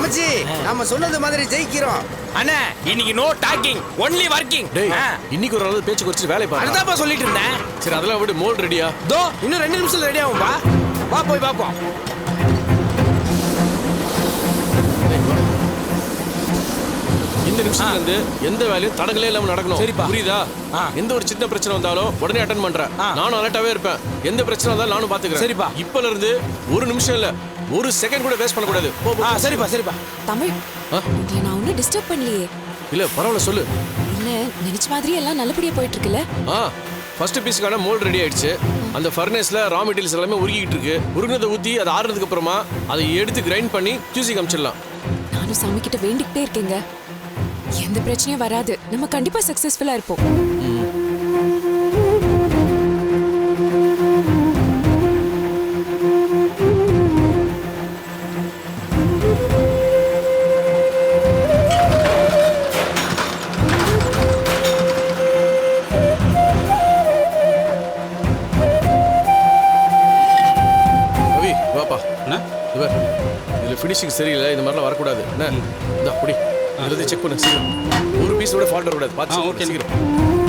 மாதிரி ஜெயிக்கிறோம். அண்ணா இன்னைக்கு no docking only working டேய் இன்னைக்கு ஒரு நாள் பேச்சு குறைச்சு வேலை பாரு அதுதான்ப்பா சொல்லிட்டு இருந்தேன். சரி அதெல்லாம் விடு மோல் ரெடியா தோ இன்னும் ரெண்டு நிமிஷத்துல ரெடி ஆகும்பா வா போய் பார்ப்போம் இந்த நிமிஷத்துல இருந்து எந்த வேலையும் தடங்களே இல்லாம நடக்கணும். சரிப்பா. புரியுதா. எந்த ஒரு சின்ன பிரச்சனை வந்தாலும் உடனே அட்டன் பண்றேன். நானும் அலர்ட்டாவே இருப்பேன். எந்த பிரச்சனை வந்தாலும் நானும் பாத்துக்கிறேன். சரிப்பா. இப்பல இருந்து ஒரு நிமிஷம் இல்ல. ஒரு செகண்ட் கூட வேஸ்ட் பண்ணக்கூடாது. ஆ. சரிப்பா சரிப்பா. தமிழ் ஆ? உங்களை நான் ஒன்றும் டிஸ்டர்ப் பண்ணலையே. இல்ல பரவாயில்ல சொல்லு. இல்ல நினைச்ச மாதிரி எல்லாம் நல்லபடியா போயிட்டு இருக்குல்ல ஆ ஃபர்ஸ்ட் பீஸுக்கான மோல்ட் ரெடி ஆயிடுச்சு. அந்த ஃபர்னஸ்ல ரா மெட்டீரியல்ஸ் எல்லாமே உருகிட்டு இருக்கு. உருகினதை ஊத்தி அதை ஆறுனதுக்கு அப்புறமா அதை எடுத்து கிரைண்ட் பண்ணி ஜூசி காமிச்சிடலாம் நானும் சாமி கிட்ட வேண்டிக்கிட்டே இருக்கேங்க. எந்த பிரச்சனையும் வராது. நம்ம கண்டிப்பா சக்சஸ்ஃபுல்லா இருப்போம். ஃபினிஷிங் சரியில்லை இந்த மாதிரிலாம் வரக்கூடாது. என்ன? இந்த அப்படி. இதை செக் பண்ணு சீக்கிரம். ஒரு பீஸ் கூட ஃபால்ட் வரக்கூடாது. பார்த்து ஓகே. சீக்கிரம்.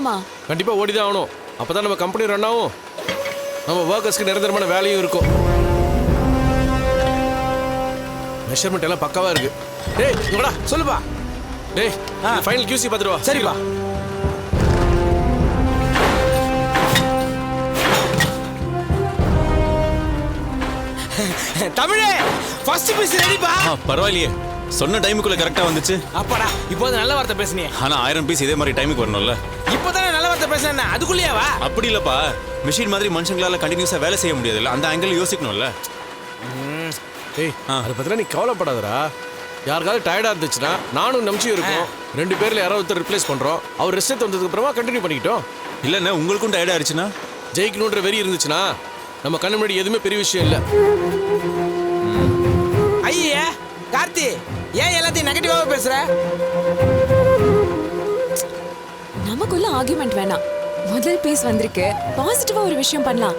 ஓடணுமா கண்டிப்பா ஓடிதான் ஆகணும். அப்பதான் நம்ம கம்பெனி ரன் ஆகும். நம்ம ஒர்க்கர்ஸ்க்கு நிரந்தரமான வேலையும் இருக்கும். மெஷர்மெண்ட் எல்லாம் பக்காவா இருக்கு. டேய் இங்கடா சொல்லுப்பா. டேய் ஃபைனல் QC பார்த்துட்டு வா. சரிப்பா. தமிழே ஃபர்ஸ்ட் பீஸ் ரெடிப்பா ஆ பரவாயில்லையே. சொன்ன டைமுக்குள்ள கரெக்டா வந்துச்சு. அப்பாடா இப்போ நல்ல வார்த்தை பேசுனியே. ஆனா ஆயிரம் பீஸ் இதே மாதிரி டைமுக்கு வரணும்ல. இப்போதானே நல்ல வார்த்தை பேசுனேன் அதுக்குள்ளேயாவா அப்படி இல்லப்பா. மிஷின் மாதிரி மனுஷங்களால கண்டினியூஸா வேலை செய்ய முடியாதுல்ல. அந்த ஆங்கிள் யோசிக்கணும்ல. ஆ. அதை பத்திலாம் நீ கவலைப்படாதடா. யாருக்காவது டயர்டா இருந்துச்சுன்னா நானும் நம்பிச்சு இருக்கும். ரெண்டு பேர்ல யாராவது ஒருத்தர் ரிப்ளேஸ் பண்றோம். அவர் ரெஸ்ட் வந்ததுக்கு அப்புறமா கண்டினியூ பண்ணிக்கிட்டோம். இல்லண்ணே உங்களுக்கும் டயர்ட் ஆயிடுச்சுன்னா ஜெயிக்கணுன்ற வெறி இருந்துச்சுன்னா நம்ம கண்ணு முன்னாடி எதுவுமே பெரிய விஷயம் இல்லை. ஐயே கார்த்தி. ஏன் எல்லாத்தையும் நெகட்டிவாவே பேசுற? நமக்குள்ள ஆர்குமெண்ட் வேணாம். முதல் பீஸ் வந்திருக்கு. பாசிட்டிவா ஒரு விஷயம் பண்ணலாம்.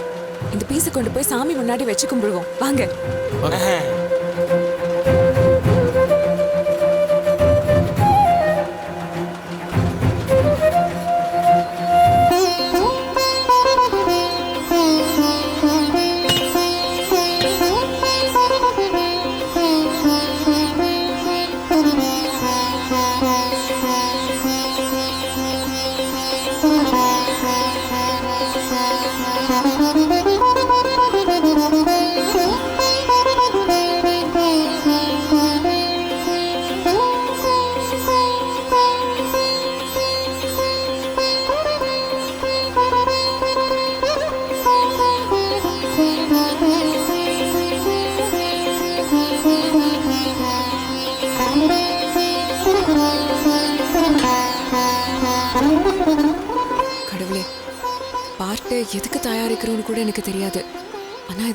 இந்த பீஸை கொண்டு போய் சாமி முன்னாடி வச்சு கும்பிடுவோம். வாங்க.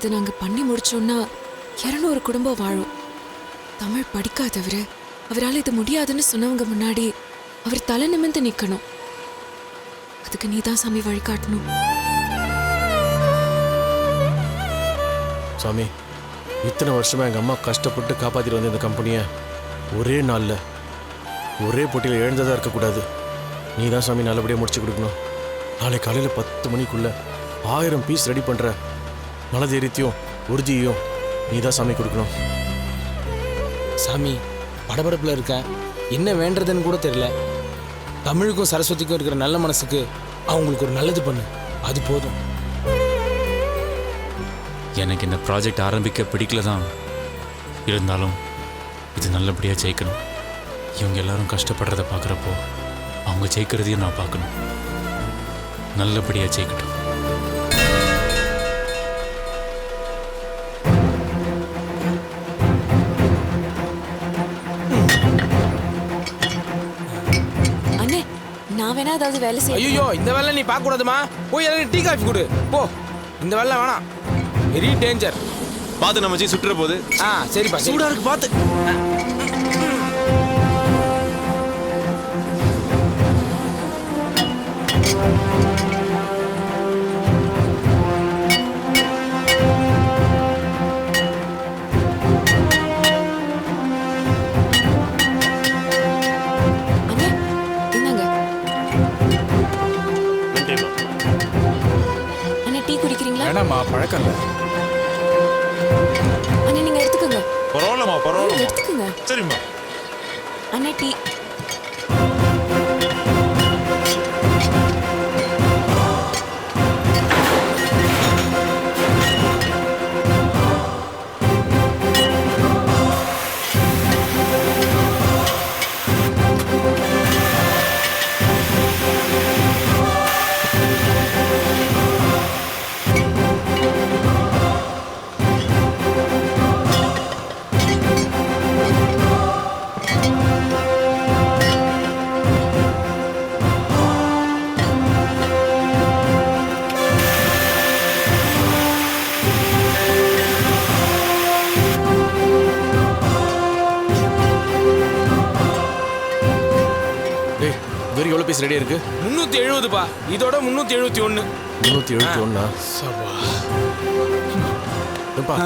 இதை நாங்கள் பண்ணி முடிச்சோம்னா இரநூறு குடும்பம் வாழும். தமிழ் படிக்காதவர் அவரால் இது முடியாதுன்னு சொன்னவங்க முன்னாடி அவர் தலை நிமிர்ந்து நிற்கணும் அதுக்கு நீதான் சாமி வழிகாட்டணும் சாமி இத்தனை வருஷமா எங்க அம்மா கஷ்டப்பட்டு காப்பாற்றிட்டு வந்த இந்த கம்பெனியை ஒரே நாளில் ஒரே போட்டியில் இழந்ததா இருக்கக்கூடாது. நீ தான் சாமி நல்லபடியாக முடிச்சு கொடுக்கணும். நாளை காலையில் பத்து மணிக்குள்ள ஆயிரம் பீஸ் ரெடி பண்ணுற மனதைரியத்தையும் உறுதியையும் நீ தான் சாமி கொடுக்கணும். சாமி படபடப்புல இருக்கேன் என்ன வேண்டதுன்னு கூட தெரியல. தமிழுக்கும் சரஸ்வதிக்கும் இருக்கிற நல்ல மனசுக்கு அவங்களுக்கு ஒரு நல்லது பண்ணு. அது போதும். எனக்கு இந்த ப்ராஜெக்ட் ஆரம்பிக்க பிடிக்கல தான் இருந்தாலும் இது நல்லபடியாக ஜெயிக்கணும். இவங்க எல்லாரும் கஷ்டப்படுறத பார்க்குறப்போ அவங்க ஜெயிக்கிறதையும் நான் பார்க்கணும். நல்லபடியாக ஜெயிக்கட்டும். நான் வேணா ஏதாவது வேலை செய்ய ஐயோ இந்த வேலை நீ பார்க்க கூடாதுமா போய் எனக்கு டீ காஃபி கொடு. போ. இந்த வேலை வேணாம். வெரி டேஞ்சர் பார்த்து நம்ம சுற்றுற போது. ஆ சரிப்பா சரி. சூடா இருக்கு பார்த்து பீஸ் ரெடியாக இருக்கு. முந்நூற்றி எழுபதுப்பா. இதோட முந்நூற்றி எழுபத்தி ஒன்று முந்நூற்றி எழுபத்தி ஒன்றா ஏப்பா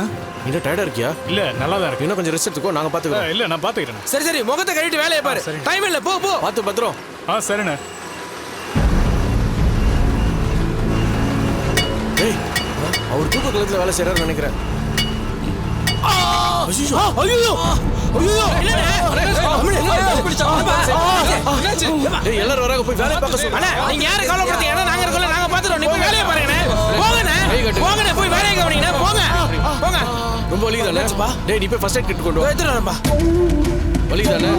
நீ டயர்டாக இருக்கியா? இல்ல நல்லா தான் இருக்கு இன்னும் கொஞ்சம் ரெஸ்ட் எடுத்துக்கோ நாங்கள் பார்த்துக்கிறோம் இல்ல நான் பாத்துக்கிறேன். சரி சரி முகத்தை கழிட்டு வேலையை பாரு. சரி. டைம் இல்லை போ போ. பார்த்து பத்திரம். ஆ சரிண்ணே. டேய் அவர் தூக்க கலத்தில் வேலை செய்கிறாருன்னு நினைக்கிறேன். எல்லாரும் வராங்க போய் வேலையை பார்க்க சொல்லு அண்ணா நீங்க யாரை கவலைப்படுத்தீங்க ஏன்னா நாங்க இருக்கோம்ல நாங்க பாத்துறோம் நீ போய் வேலையை பாருங்கண்ணே போங்கண்ணே. போங்கண்ணே போய் வேலையை கவனிங்கண்ணே போங்க போங்க ரொம்ப வலிக்குதானே டேய் நீ போய் ஃபர்ஸ்ட் எய்ட் கிட் கொண்டு வா எடுத்துட்டு வரேன்ப்பா வலிக்குதானே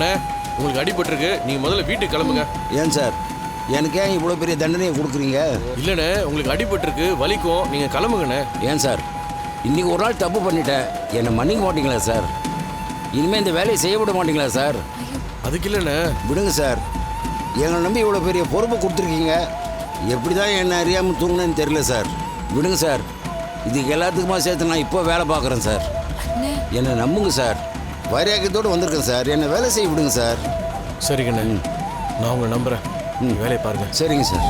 அண்ணே உங்களுக்கு அடிபட்டிருக்கு. நீங்க முதல்ல வீட்டுக்கு கிளம்புங்க. ஏன் சார்? எனக்கு ஏன் இவ்வளோ பெரிய தண்டனையை கொடுக்குறீங்க? இல்லைண்ணே உங்களுக்கு அடிபட்டிருக்கு வலிக்கும். நீங்க கிளம்புங்கண்ணே. ஏன் சார்? இன்னைக்கு ஒரு நாள் தப்பு பண்ணிட்டேன். என்னை மன்னிக்க மாட்டீங்களா சார்? இனிமேல் இந்த வேலையை செய்ய விட மாட்டீங்களா சார்? அதுக்கு இல்லைண்ணே. விடுங்க சார். எங்களை நம்பி இவ்வளோ பெரிய பொறுப்பை கொடுத்துருக்கீங்க. எப்படி தான் என்ன அறியாமல் தூங்கினேன்னு தெரியல சார். விடுங்க சார். இதுக்கு எல்லாத்துக்குமா சேர்த்து நான் இப்போ வேலை பார்க்குறேன் சார். என்னை நம்புங்க சார். வைராக்கியத்தோடு வந்திருக்கேன் சார். என்னை வேலை செய்ய விடுங்க சார். சரிங்கண்ணே நான் உங்களை நம்புறேன். நீங்க வேலையை பாருங்க. சரிங்க சார்.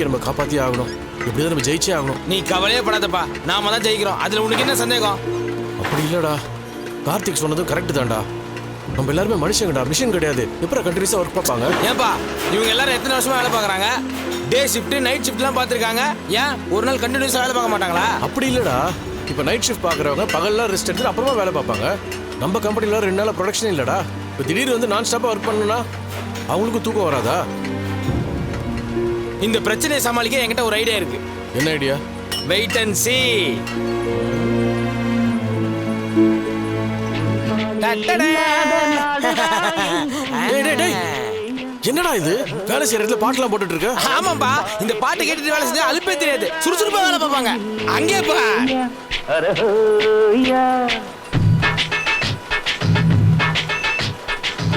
நம்பிக்கை நம்ம காப்பாத்தியே ஆகணும். எப்படியாவது நம்ம ஜெயிச்சே ஆகணும். நீ கவலையே படாதப்பா. நாம தான் ஜெயிக்கிறோம். அதுல உனக்கு என்ன சந்தேகம்? அப்படி இல்லடா. கார்த்திக் சொன்னதும் கரெக்ட் தான்டா. நம்ம எல்லாருமே மனுஷங்கடா. மிஷின் கிடையாது. எப்பறம் கண்டினியூஸா ஒர்க் பார்ப்பாங்க? ஏன்பா இவங்க எல்லாரும் எத்தனை வருஷமா வேலை பார்க்கறாங்க? டே ஷிஃப்ட் நைட் ஷிஃப்ட்லாம் பார்த்துருக்காங்க. ஏன்? ஒரு நாள் கண்டினியூஸாக வேலை பார்க்க மாட்டாங்களா? அப்படி இல்லடா. இப்போ நைட் ஷிஃப்ட் பார்க்குறவங்க பகல்லாம் ரெஸ்ட் எடுத்துட்டு அப்புறமா வேலை பார்ப்பாங்க. நம்ம கம்பெனில ரெண்டு நாள் ப்ரொடக்ஷன் இல்லடா. இப்போ திடீர்னு வந்து நான் ஸ்டாப்பாக ஒர்க் பண்ணணும்னா அவங்களுக்கும் தூக்கம் வராதா? இந்த பிரச்சனையை சமாளிக்க என்கிட்ட ஒரு ஐடியா இருக்கு. என்ன ஐடியா வெயிட் அண்ட் சி. என்னடா இது? வேலை செய்யற இடத்துல பாட்டுலாம் போட்டுட்டு இருக்க ஆமாப்பா இந்த பாட்டு கேட்டுட்டு வேலை செஞ்சா அலுப்பே தெரியாது. சுறுசுறுப்பா வேலை பார்ப்பாங்க. அங்கேப்பா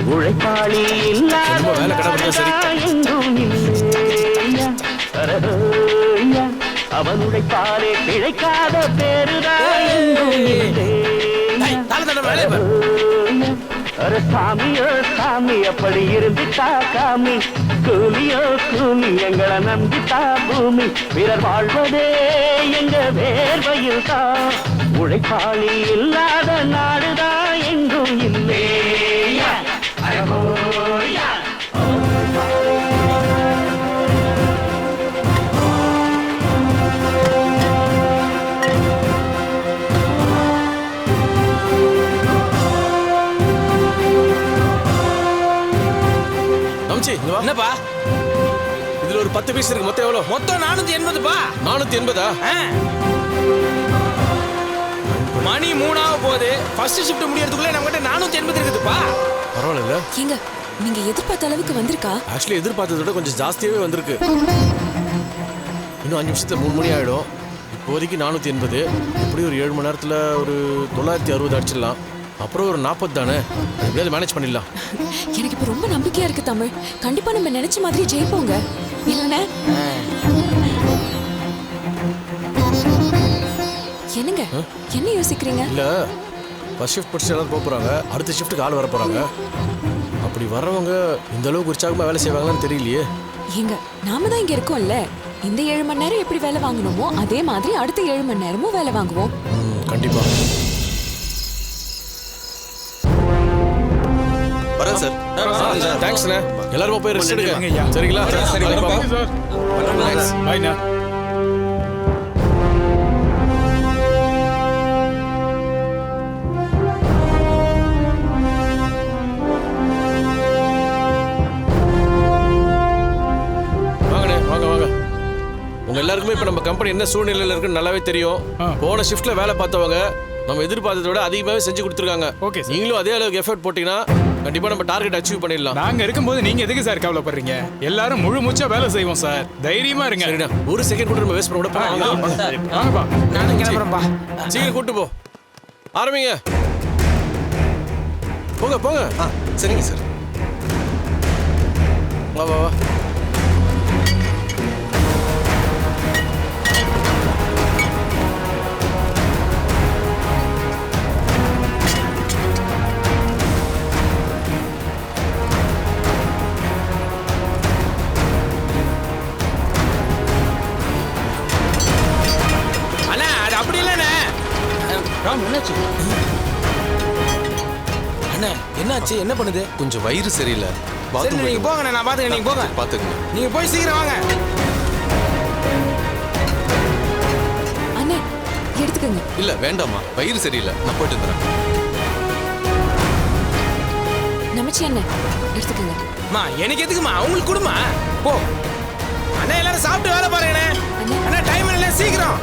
உழைப்பாளி இல்லாத அரஹோயா. அவன் உழைப்பாலே பிழைக்காத பேருதான். அர சாமியோ சாமி அப்படி இருந்துட்டா காமி கூலியோ கூலி எங்களை நம்பித்தா பூமி. பிறர் வாழ்வதே எங்க வேர்வையில் தான் உழைப்பாளி இல்லாத நாடுதான் எங்கும் வா என்னப்பா? இதுல ஒரு பத்து பீஸ் இருக்கு. மொத்தம் எவ்வளவு மொத்தம் நானூத்தி எண்பதுப்பா. நானூத்தி எண்பதா? ஆ. மணி மூணாக போகுது. ஃபர்ஸ்ட் ஷிஃப்ட் முடியறதுக்குள்ள நம்மகிட்ட நானூத்தி எண்பது இருக்குதுப்பா. பரவாயில்ல ஏங்க நீங்க எதிர்பார்த்த அளவுக்கு வந்திருக்கா? ஆக்சுவலி எதிர்பார்த்ததை விட கொஞ்சம் ஜாஸ்தியாவே வந்திருக்கு. இன்னும் அஞ்சு நிமிஷத்துல மூணு மணி ஆயிடும். இப்போதைக்கு நானூத்தி எண்பது. எப்படி ஒரு ஏழு மணி நேரத்துல ஒரு தொள்ளாயிரத்தி அறுபது அடிச்சிடலாம். அப்புறம் ஒரு நாற்பது தானே? எப்படியாவது மேனேஜ் பண்ணிடலாம். எனக்கு இப்ப ரொம்ப நம்பிக்கையா இருக்கு தமிழ். கண்டிப்பா நம்ம நினைச்ச மாதிரி ஜெயிப்போங்க. இல்லைன்னா? என்னங்க? என்ன யோசிக்கிறீங்க? இல்ல ஃபர்ஸ்ட் ஷிஃப்ட் படிச்சு எல்லாரும் போக போறாங்க. அடுத்த ஷிஃப்ட்டுக்கு ஆள் வர போறாங்க. அப்படி வர்றவங்க இந்த அளவுக்கு உற்சாகமா வேலை செய்வாங்களான்னு தெரியலையே. ஏங்க நாம தான் இங்க இருக்கோம்ல. இந்த ஏழு மணி நேரம் எப்படி வேலை வாங்கணுமோ அதே மாதிரி அடுத்த ஏழு மணி நேரமும் வேலை வாங்குவோம். கண்டிப்பா. தேங்க்ஸ்ண்ணே எல்லாரும் போய் ரெஸ்ட். எடுங்க. சரிங்களா? சரி. சார். பாய்ண்ணா வாங்க வாங்க. உங்க எல்லாருக்குமே இப்ப நம்ம கம்பெனி என்ன சூழ்நிலையில இருக்குன்னு நல்லாவே தெரியும். போன ஷிஃப்ட்ல வேலை பார்த்தவங்க நம்ம எதிர்பார்த்ததை விட அதிகமாகவே செஞ்சு கொடுத்துருக்காங்க. Sir. நீங்களும் அதே அளவுக்கு எஃபர்ட் போட்டீங்கன்னா கண்டிப்பா நம்ம டார்கெட் அச்சீவ் பண்ணிடலாம். நாங்க இருக்கும்போது நீங்க எதுக்கு சார் கவலைப்படுறீங்க? எல்லாரும் முழு மூச்சா வேலை செய்வோம் சார். தைரியமா இருங்க. ஒரு செகண்ட் கூட நம்ம வேஸ்ட் பண்ண கூட. வாங்கப்பா நானும் கிளம்புறேன்ப்பா சீக்கிரம் கூட்டு போ. ஆரம்பிங்க. போங்க போங்க. சரிங்க சார். வா வா வா. ராம் என்னாச்சு? அண்ணா என்னாச்சு? என்ன பண்ணுது? கொஞ்சம் வயிறு சரியில்லை. சரி நீங்க போங்க நான் பாத்துக்கிறேன். நீங்க போங்க. பாத்துக்கங்க நீங்க போய் சீக்கிரம் வாங்க. அண்ணே எடுத்துக்கோங்க. இல்ல வேண்டாம்மா. வயிறு சரியில்லை. நான் போயிட்டு வந்துடுறேன். நமச்சி அண்ணே எடுத்துக்கோங்க. அம்மா எனக்கு எதுக்குமா? அவங்களுக்கு கொடுமா? போ. அண்ணா எல்லாரும் சாப்பிட்டு வேலை பாருங்கண்ணே. அண்ணே. அண்ணா டைம் இல்லை சீக்கிரம்.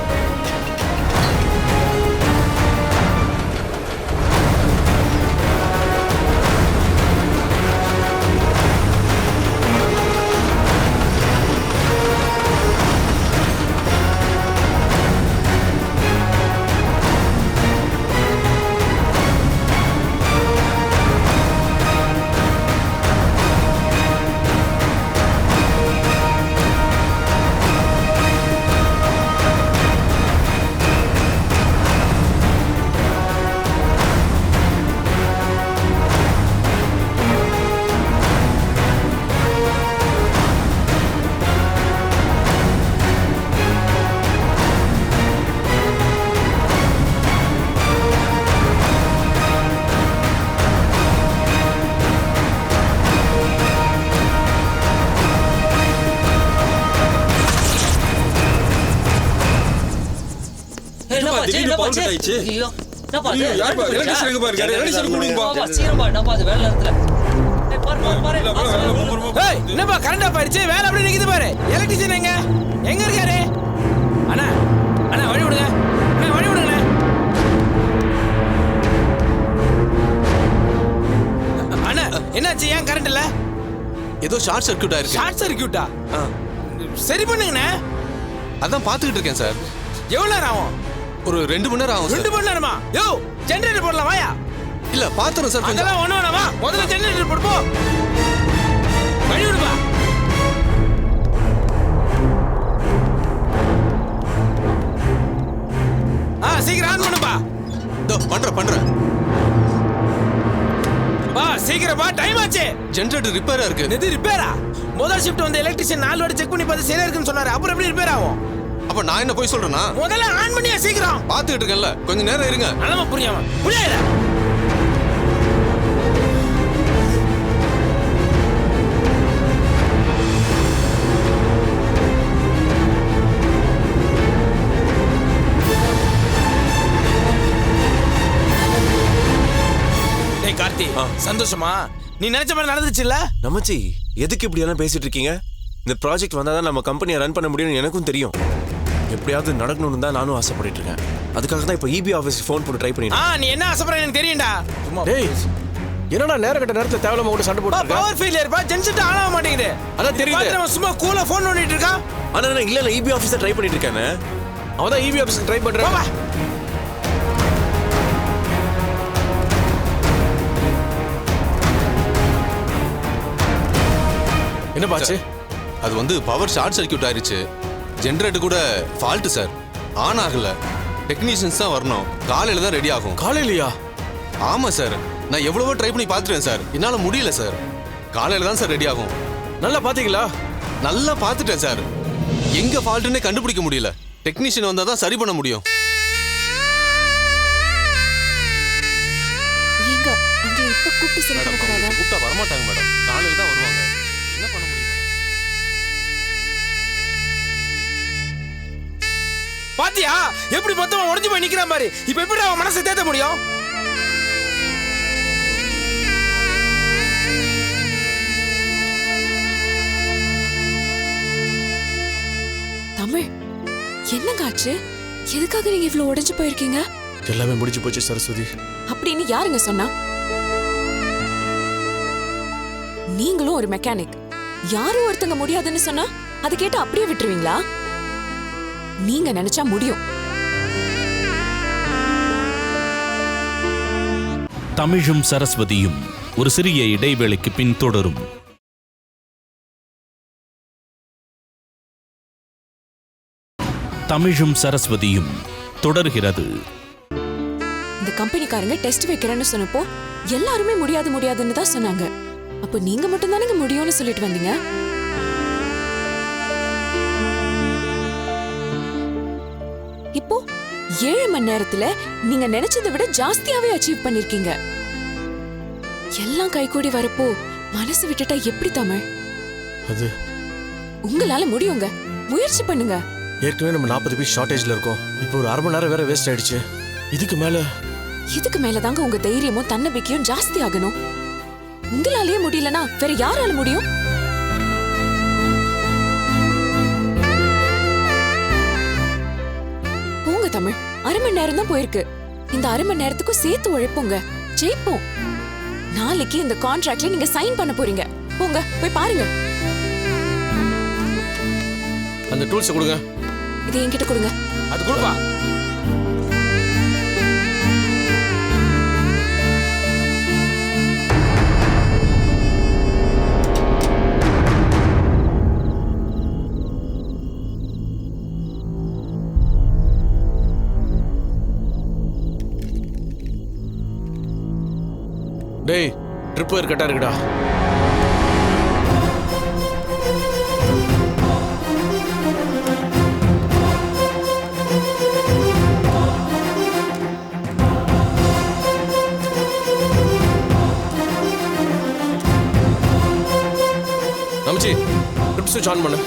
என்னப்பா ஆயிடுச்சு. ஐயோ என்னப்பா ஐயோ யாருப்பா எலக்ட்ரிஷியன் எங்க பாருங்க எலக்ட்ரிஷியன் கொடுங்கப்பா என்னப்பா அது வேலை நேரத்துல ஏய் பாரு பாரு பாரு. ஏய் என்னப்பா கரண்டா போயிடுச்சு வேலை அப்படியே நிக்குது பாரு. எலக்ட்ரிஷியன் எங்க? எங்க இருக்காரு? அண்ணா அண்ணா வழி விடுங்க அண்ணா வழி விடுங்கண்ணே என்னாச்சு? ஏன் கரண்ட் இல்ல? ஏதோ ஷார்ட் சர்க்யூட் ஆயிருக்கு ஷார்ட் சர்க்கியூட்டா சரி பண்ணுங்கண்ணே. அதான் பார்த்துக்கிட்டு இருக்கேன் சார். எவ்வளவு நேரம் ஆகும்? ஒரு ரெண்டு மணி நேரம் ஆகும் ரெண்டு மணி நேரமா? யோ ஜெனரேட்டர் போடலாம் வாயா. இல்ல பாத்துறேன் சார் அதெல்லாம் ஒண்ணு வேணாமா முதல்ல ஜெனரேட்டர் போடு போ. வழி விடுப்பா ஆ சீக்கிரம் ஆன் பண்ணுப்பா இதோ, பண்றேன் பண்றேன். வா சீக்கிரம் வா டைம் ஆச்சு. ஜென்ரேட்டர் ரிப்பேரா இருக்கு. எது ரிப்பேரா முதல் ஷிஃப்ட் வந்து எலக்ட்ரிஷியன் நாலு வாட்டி செக் பண்ணி பார்த்து சரியா இருக்குன்னு சொன்னாரு. அப்புறம் எப்படி ரிப்பேர் ஆகும்? அப்ப நான் என்ன போய் சொல்றேன்னா? முதல்ல ஆன் பண்ணியா சீக்கிரம். பாத்துக்கிட்டு இருக்கேன்ல. கொஞ்ச நேரம் இருங்க. நிலம புரியாம. புரியாத? டேய் கார்த்தி சந்தோஷமா? நீ நினைச்ச மாதிரி நடந்துச்சுல்ல நமச்சி எதுக்கு இப்படி எல்லாம் பேசிட்டு இருக்கீங்க? இந்த ப்ராஜெக்ட் வந்தால் தான் நம்ம கம்பெனியை ரன் பண்ண முடியும்னு எனக்கும் தெரியும். எப்படியாவது நடக்கணும்னு தான் நானும் ஆசைப்பட்டுட்டு இருக்கேன் அதுக்காக தான் இப்போ இபி ஆஃபீஸ்க்கு ஃபோன் போட்டு ட்ரை ஆ பண்ணிட்டேன் நீ என்ன ஆசைப்படுற எனக்கு தெரியும்டா. சும்மா டேய் என்னடா நேரம் கட்ட நேரத்துல தேவையில்லாம கூட சண்டை போட்டு பவர் ஃபெயிலியர் பா ஜென்செட் ஆன் ஆக மாட்டேங்குது. அதான் தெரியுது. பார்த்து அவன் சும்மா கூலா ஃபோன் பண்ணிட்டு இருக்கான் ஆனால் நான் இல்லை இல்லை இபி ஆஃபீஸை ட்ரை பண்ணிட்டு இருக்கேன். அவன் தான் இவி ஆஃபீஸ் ட்ரை பண்றான். என்ன பாச்சு அது வந்து பவர் ஷார்ட் சர்க்யூட் ஆயிருச்சு. ஜென்ரேட்டர் கூட ஃபால்ட் சார் ஆன் ஆகல. டெக்னீஷியன்ஸ் தான் வரணும். காலையில தான் ரெடி ஆகும். காலையிலயா? ஆமா சார் நான் எவ்வளவோ ட்ரை பண்ணி பார்த்துட்டேன் சார் என்னால முடியல சார் காலையில தான் சார் ரெடி ஆகும். நல்லா பாத்தீங்களா நல்லா பார்த்துட்டேன் சார் எங்க ஃபால்ட்டுன்னே கண்டுபிடிக்க முடியல. டெக்னீஷியன் வந்தா தான் சரி பண்ண முடியும். கூப்பிட்டா வரமாட்டாங்க மேடம். காலையில தான் பாத்தியா? எப்படி மொத்தமா உடைஞ்சு போய் நிக்கிறான் பாரு இப்ப எப்படி அவன் மனசை தேத்த முடியும்? தமிழ் என்னங்க ஆச்சு? எதுக்காக நீங்க இவ்ளோ உடைஞ்சு போயிருக்கீங்க? எல்லாமே முடிஞ்சு போச்சு சரஸ்வதி. அப்படின்னு யாருங்க சொன்னா? நீங்களும் ஒரு மெக்கானிக் யாரும் ஒருத்தங்க முடியாதுன்னு சொன்னா அதை கேட்டு அப்படியே விட்டுருவீங்களா? நீங்க நினைச்சா முடியும். தமிழும் சரஸ்வதியும் ஒரு சிறிய இடைவேளைக்கு பின் தொடரும். தமிழும் சரஸ்வதியும் தொடர்கிறது. இந்த கம்பெனிக்காரங்க டெஸ்ட் வைக்கிறேன்னு சொன்னப்போ எல்லாருமே முடியாது முடியாதுன்னு தான் சொன்னாங்க. அப்போ நீங்க மட்டும் தானே முடியும்னு சொல்லிட்டு வந்தீங்க? இப்போ ஏழு மணி நேரத்துல நீங்க நினைச்சதை விட ஜாஸ்தியாவே அச்சீவ் பண்ணிருக்கீங்க. எல்லாம் கைகூடி வரப்போ மனசு விட்டுட்டா எப்படி தமிழ்? அது உங்களால முடியுங்க. முயற்சி பண்ணுங்க. ஏற்கனவே நம்ம நாற்பது பீஸ் ஷார்ட்டேஜ்ல இருக்கோம். இப்போ ஒரு அரை மணி நேரம் வேற வேஸ்ட் ஆயிடுச்சு. இதுக்கு மேல இதுக்கு மேலதாங்க உங்க தைரியமும் தன்னம்பிக்கையும் ஜாஸ்தி ஆகணும். உங்களாலேயே முடியலனா வேற யாரால முடியும்? அரை மணி நேரம் தான் போயிருக்கு. இந்த அரை மணி நேரத்துக்கும் சேர்த்து உழைப்போங்க. ஜெயிப்போம். நாளைக்கு இந்த கான்ட்ராக்ட்ல நீங்க சைன் பண்ண போறீங்க. போங்க போய் பாருங்க. அந்த டூல்ஸை கொடுங்க. இதை என்கிட்ட கொடுங்க. அது கொடுப்பா. டேய் ட்ரிப் ஒயர் கட்டா இருக்குடா. நமச்சி ட்ரிப் சுவிட்ச் ஆன் பண்ணு.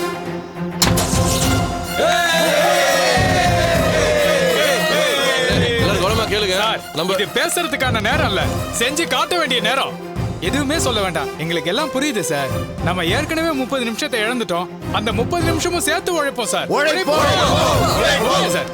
நம்ம இது பேசுறதுக்கான நேரம் இல்ல. செஞ்சு காட்ட வேண்டிய நேரம். எதுவுமே சொல்ல வேண்டாம். எங்களுக்கு எல்லாம் புரியுது சார். நம்ம ஏற்கனவே முப்பது நிமிஷத்தை இழந்துட்டோம். அந்த முப்பது நிமிஷமும் சேர்த்து உழைப்போம் சார். உழைப்போம். சார்.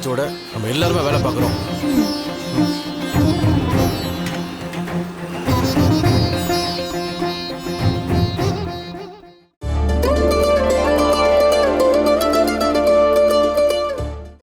இதே நம்ம எல்லாருமே வேலை பார்க்குறோம்.